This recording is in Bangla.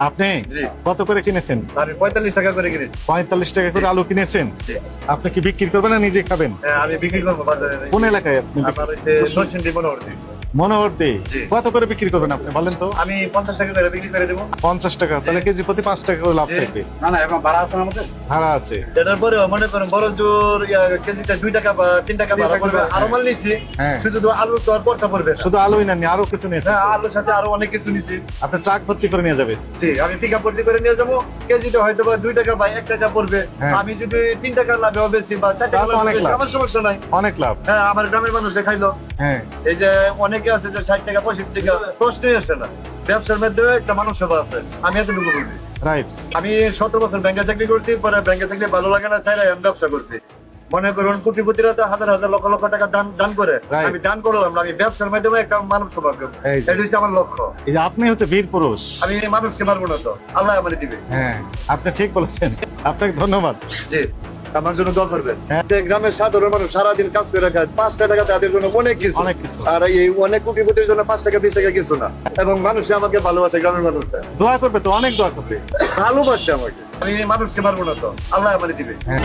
আপনি কত করে কিনেছেন? আমি পঁয়তাল্লিশ টাকা করে কিনেছি। পঁয়তাল্লিশ টাকা করে আলু কিনেছেন? আপনি কি বিক্রি করবেন না নিজে খাবেন? হ্যাঁ, আমি বিক্রি করব কোন এলাকায় আপনি কত করে বিক্রি করবেন আপনি বলেন তো? আমি পঞ্চাশ টাকা করে বিক্রি করে দেবো। পঞ্চাশ টাকা তাহলে কেজি প্রতি পাঁচ টাকা করে লাভ থাকবে। না না এখন ভাড়া আছে না আমাদের? ভাড়া আছে। এটার পরে মনে করেন বড় জোর দুই টাকা বা তিন টাকা ভাড়া পড়বে। আরও মাল নিছি হ্যাঁ। শুধু আলু তো আর পড়তে পড়বে শুধু আলুই নেননি আরও কিছু হ্যাঁ আলুর সাথে আরও অনেক কিছু নিছি। আপনি ট্রাক ভর্তি করে নিয়ে যাবেন। জি আমি পিক আপ ভর্তি করে নিয়ে যাব। কেজিতে হয়তো বা দুই টাকা বা এক টাকা পড়বে। হ্যাঁ। আমি যদি তিন টাকা লাভে বেশি বা চার টাকা অনেক লাভ। আমার সমস্যা নাই। অনেক লাভ। হ্যাঁ আমার গ্রামের মানুষ দেখাইলো। হ্যাঁ। এই যে অনেকে আছে যে ষাট টাকা পঁয়ষট্টি টাকা প্রশ্নই আসে না। ব্যবসার মধ্যে একটা মানুষ সেবা আছে। আমি এতটুকু বুঝি রাইট আমি সতেরো বছর ব্যাংকে চাকরি করছি পরে ব্যাংকে চাকরি ভালো লাগে না চাইলে আমি ব্যবসা করছি। মনে করুন কোটিপতিরা তো হাজার হাজার লক্ষ লক্ষ টাকা দান দান করে। আমি দান করলাম আমি ব্যবসার মাধ্যমে একটা মানব সেবা করব। এটা হচ্ছে আমার লক্ষ্য। এই আপনি হচ্ছে বীর পুরুষ। আমি মানুষকে মারবো না তো। আল্লাহ আমার দিবে। হ্যাঁ আপনি ঠিক বলেছেন। আপনাকে ধন্যবাদ। জি। আমার জন্য দোয়া করবেন। গ্রামের সাধারণ মানুষ সারাদিন কাজ করে খায় পাঁচটা টাকা তাদের জন্য অনেক কিছু। অনেক কিছু। আর এই অনেক কোটিপতির জন্য পাঁচ টাকা বিশ টাকা কিছু না। এবং মানুষ আমাকে ভালোবাসে গ্রামের মানুষ। দোয়া করবে তো অনেক দোয়া করবে। ভালোবাসে আমাকে। আমি মানুষকে মারবো না তো। আল্লাহ আমার দিবে। হ্যাঁ।